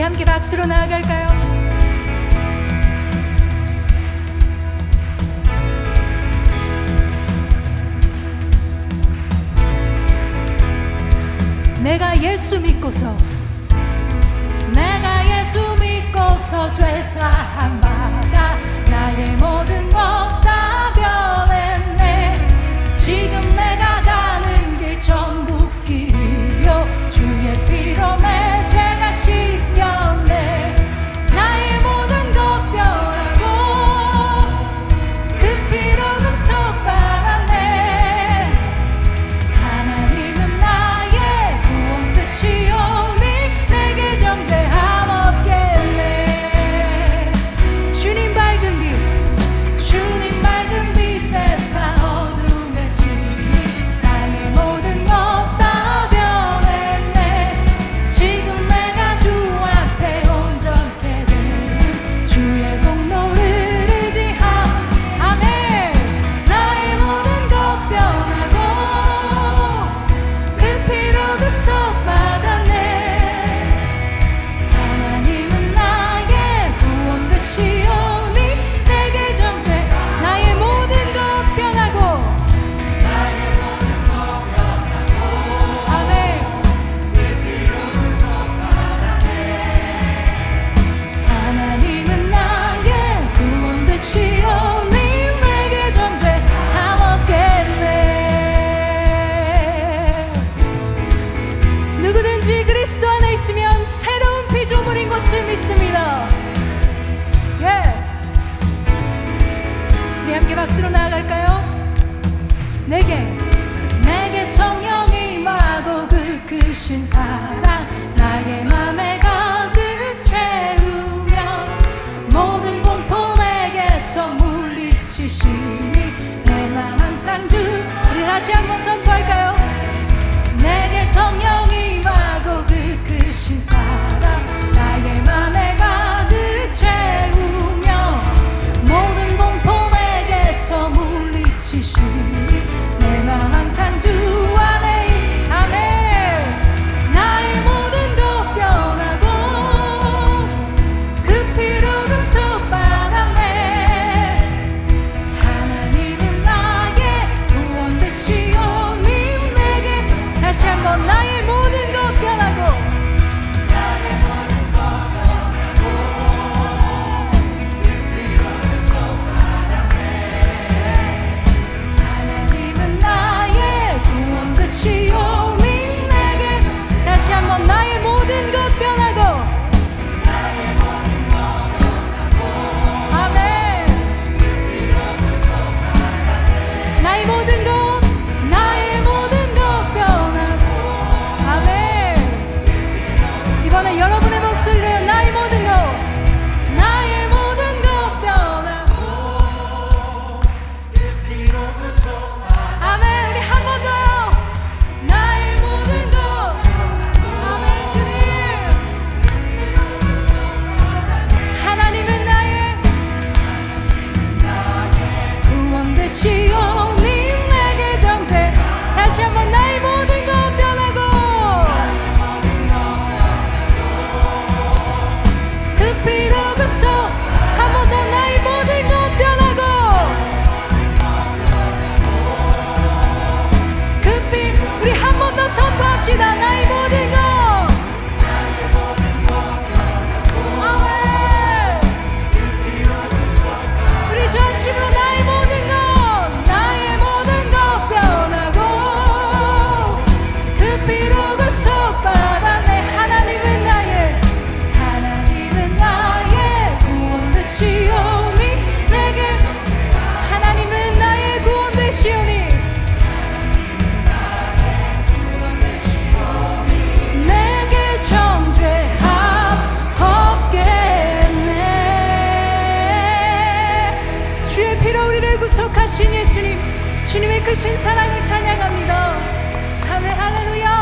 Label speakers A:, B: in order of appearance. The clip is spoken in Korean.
A: 우리 함께 박수로 나아갈까요? 내가 예수 믿고서 내가 예수 믿고서 죄사함 받아 나의 모든 것다 내게 내게 성령이 마고 그 크신 사랑 나의 맘에 가득 채우며 모든 공포 내게서 물리치시니 내 마음 항상 주를 다시 한번 선포 주신 예수님 주님의 크신 사랑을 찬양합니다. 아멘 할렐루야.